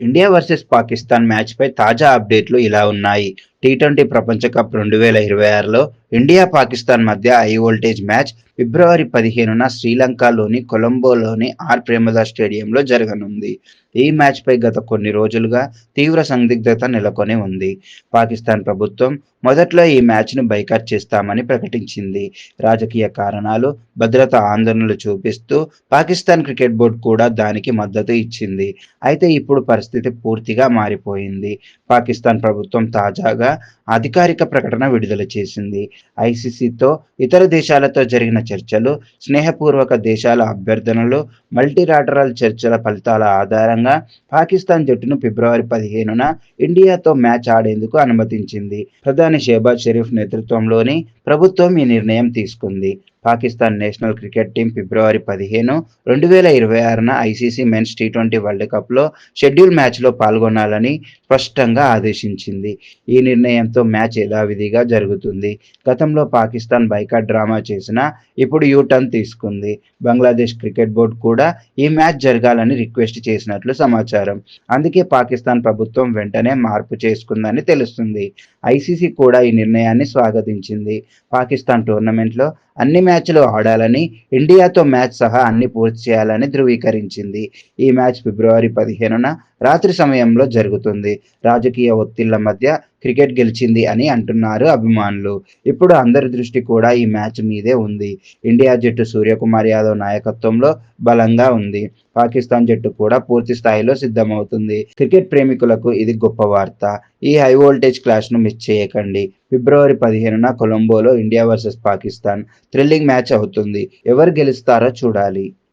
India versus Pakistan మ్యాచ్పై తాజా అప్డేట్లు ఇలా ఉన్నాయి. టీ ట్వంటీ ప్రపంచ కప్ రెండు వేల ఇరవై ఆరులో ఇండియా పాకిస్తాన్ మధ్య హై వోల్టేజ్ మ్యాచ్ ఫిబ్రవరి పదిహేనున శ్రీలంకలోని కొలంబోలోని ఆర్ ప్రేమదాస్ స్టేడియంలో జరగనుంది. ఈ మ్యాచ్పై గత కొన్ని రోజులుగా తీవ్ర సందిగ్ధత నెలకొని ఉంది. పాకిస్తాన్ ప్రభుత్వం మొదట్లో ఈ మ్యాచ్ను బైకాట్ చేస్తామని ప్రకటించింది. రాజకీయ కారణాలు భద్రత ఆందోళనలు చూపిస్తూ పాకిస్తాన్ క్రికెట్ బోర్డు కూడా దానికి మద్దతు ఇచ్చింది. అయితే ఇప్పుడు పరిస్థితి పూర్తిగా మారిపోయింది. పాకిస్తాన్ ప్రభుత్వం తాజాగా అధికారిక ప్రకటన విడుదల చేసింది. ఐసీసీతో ఇతర దేశాలతో జరిగిన చర్చలు స్నేహపూర్వక దేశాల అభ్యర్థనలు మల్టీలాటరల్ చర్చల ఫలితాల ఆధారంగా పాకిస్తాన్ జట్టును ఫిబ్రవరి పదిహేనున ఇండియాతో మ్యాచ్ ఆడేందుకు అనుమతించింది. ప్రధాని షేబాజ్ షరీఫ్ నేతృత్వంలోని ప్రభుత్వం ఈ నిర్ణయం తీసుకుంది. పాకిస్తాన్ నేషనల్ క్రికెట్ టీం ఫిబ్రవరి పదిహేను రెండు వేల ఇరవై ఆరున ICC men's T twenty world కప్లో షెడ్యూల్ మ్యాచ్లో పాల్గొనాలని స్పష్టంగా ఆదేశించింది. ఈ నిర్ణయంతో మ్యాచ్ యథావిధిగా జరుగుతుంది. గతంలో పాకిస్తాన్ బైకాట్ డ్రామా చేసినా ఇప్పుడు యూ టర్న్ తీసుకుంది. బంగ్లాదేశ్ క్రికెట్ బోర్డు కూడా ఈ మ్యాచ్ జరగాలని రిక్వెస్ట్ చేసినట్లు సమాచారం. అందుకే పాకిస్తాన్ ప్రభుత్వం వెంటనే మార్పు చేసుకుందని తెలుస్తుంది. ఐసీసీ కూడా ఈ నిర్ణయాన్ని స్వాగతించింది. పాకిస్తాన్ టోర్నమెంట్లో అన్ని మ్యాచ్లు ఆడాలని ఇండియాతో మ్యాచ్ సహా అన్ని పూర్తి చేయాలని ధృవీకరించింది. ఈ మ్యాచ్ ఫిబ్రవరి పదిహేనున రాత్రి సమయంలో జరుగుతుంది. రాజకీయ ఒత్తిళ్ళ మధ్య క్రికెట్ గెలిచింది అని అంటున్నారు అభిమానులు. ఇప్పుడు అందరి దృష్టి కూడా ఈ మ్యాచ్ మీదే ఉంది. ఇండియా జట్టు సూర్యకుమార్ యాదవ్ నాయకత్వంలో బలంగా ఉంది. పాకిస్తాన్ జట్టు కూడా పూర్తి స్థాయిలో సిద్ధమవుతుంది. క్రికెట్ ప్రేమికులకు ఇది గొప్ప వార్త. ఈ హై వోల్టేజ్ క్లాష్ను మిస్ చేయకండి. ఫిబ్రవరి పదిహేనున కొలంబోలో India versus Pakistan thrilling match అవుతుంది. ఎవరు గెలుస్తారో చూడాలి.